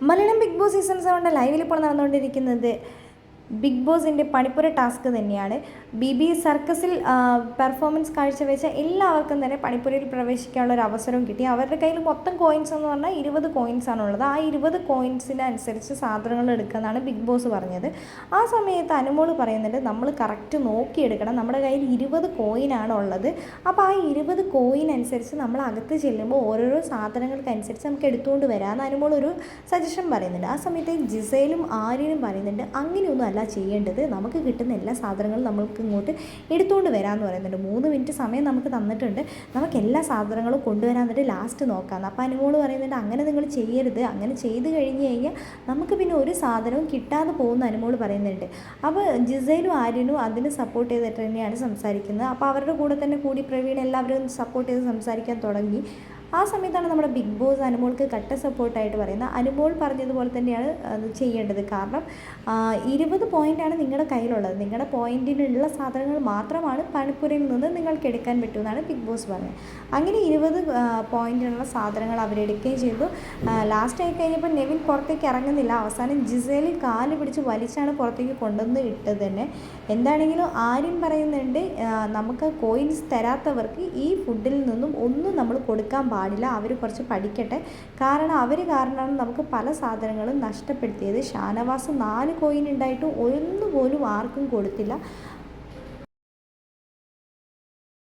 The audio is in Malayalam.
മലയാളം ബിഗ് ബോസ് സീസൺ സെവന്റെ ലൈവിൽ ഇപ്പോൾ നടന്നുകൊണ്ടിരിക്കുന്നത്. ബിഗ് ബോസിന്റെ പണിപ്പുര ടാസ്ക് തന്നെയാണ്. ബി ബി സർക്കസിൽ പെർഫോമൻസ് കാഴ്ചവെച്ച എല്ലാവർക്കും തന്നെ പണിപ്പുരയിൽ പ്രവേശിക്കാനുള്ള ഒരു അവസരം കിട്ടി. അവരുടെ കയ്യിൽ മൊത്തം കോയിൻസ് എന്ന് പറഞ്ഞാൽ ഇരുപത് കോയിൻസ് ആണുള്ളത് ആ ഇരുപത് കോയിൻസിനനുസരിച്ച് സാധനങ്ങൾ എടുക്കുന്നതാണ് ബിഗ് ബോസ് പറഞ്ഞത്. ആ സമയത്ത് അനുമോൾ പറയുന്നുണ്ട് നമ്മൾ കറക്റ്റ് നോക്കിയെടുക്കണം. നമ്മുടെ കയ്യിൽ ഇരുപത് കോയിനാണ് ഉള്ളത്. അപ്പോൾ ആ ഇരുപത് കോയിൻ അനുസരിച്ച് നമ്മൾ അകത്ത് ചെല്ലുമ്പോൾ ഓരോരോ സാധനങ്ങൾക്ക് അനുസരിച്ച് നമുക്ക് എടുത്തുകൊണ്ട് വരാമെന്ന് അനുമോൾ ഒരു സജഷൻ പറയുന്നുണ്ട്. ആ സമയത്ത് ജിസയിലും ആര്യനും പറയുന്നുണ്ട് അങ്ങനെയൊന്നും അല്ല ചെയ്യേണ്ടത്. നമുക്ക് കിട്ടുന്ന എല്ലാ സാധനങ്ങളും നമുക്ക് ഇങ്ങോട്ട് എടുത്തുകൊണ്ട് വരാമെന്ന് പറയുന്നുണ്ട്. മൂന്ന് മിനിറ്റ് സമയം നമുക്ക് തന്നിട്ടുണ്ട്. നമുക്ക് എല്ലാ സാധനങ്ങളും കൊണ്ടുവരാൻ എന്നിട്ട് ലാസ്റ്റ് നോക്കാമെന്ന് അപ്പോൾ അനുമോൾ പറയുന്നുണ്ട് അങ്ങനെ നിങ്ങൾ ചെയ്യരുത്. അങ്ങനെ ചെയ്ത് കഴിഞ്ഞ് കഴിഞ്ഞാൽ നമുക്ക് പിന്നെ ഒരു സാധനവും കിട്ടാതെ പോകുന്ന അനുമോൾ പറയുന്നുണ്ട്. അപ്പോൾ ജിസയിലും ആര്യനും അതിന് സപ്പോർട്ട് ചെയ്തിട്ട് തന്നെയാണ് സംസാരിക്കുന്നത്. അപ്പോൾ അവരുടെ കൂടെ തന്നെ കൂടി പ്രവീൺ എല്ലാവരും സപ്പോർട്ട് ചെയ്ത് സംസാരിക്കാൻ തുടങ്ങി. ആ സമയത്താണ് നമ്മുടെ ബിഗ് ബോസ് അനുമോൾക്ക് കട്ട സപ്പോർട്ടായിട്ട് പറയുന്നത്. അനുമോൾ പറഞ്ഞതുപോലെ തന്നെയാണ് അത് ചെയ്യേണ്ടത്. കാരണം ഇരുപത് പോയിന്റാണ് നിങ്ങളുടെ കയ്യിലുള്ളത്. നിങ്ങളുടെ പോയിന്റിനുള്ള സാധനങ്ങൾ മാത്രമാണ് പണിപ്പുരയിൽ നിന്ന് നിങ്ങൾക്ക് എടുക്കാൻ പറ്റുമെന്നാണ് ബിഗ് ബോസ് പറഞ്ഞത്. അങ്ങനെ ഇരുപത് പോയിന്റിനുള്ള സാധനങ്ങൾ അവരെടുക്കുകയും ചെയ്തു. ലാസ്റ്റ് ആയി കഴിഞ്ഞപ്പോൾ നെവിൻ പുറത്തേക്ക് ഇറങ്ങുന്നില്ല. അവസാനം ജിസേൽ കാൽ പിടിച്ച് വലിച്ചാണ് പുറത്തേക്ക് കൊണ്ടുവന്ന് ഇട്ടത് തന്നെ. എന്താണെങ്കിലും ആര്യം പറയുന്നുണ്ട് നമുക്ക് കോയിൻസ് തരാത്തവർക്ക് ഈ ഫുഡിൽ നിന്നും ഒന്നും നമ്മൾ കൊടുക്കാൻ പാടില്ല. അവർ കുറച്ച് പഠിക്കട്ടെ. കാരണം അവർ കാരണമാണ് നമുക്ക് പല സാധനങ്ങളും നഷ്ടപ്പെടുത്തിയത്. ഷാനവാസ് നാല് കോയിൻ ഉണ്ടായിട്ടും ഒന്നുപോലും ആർക്കും കൊടുത്തില്ല.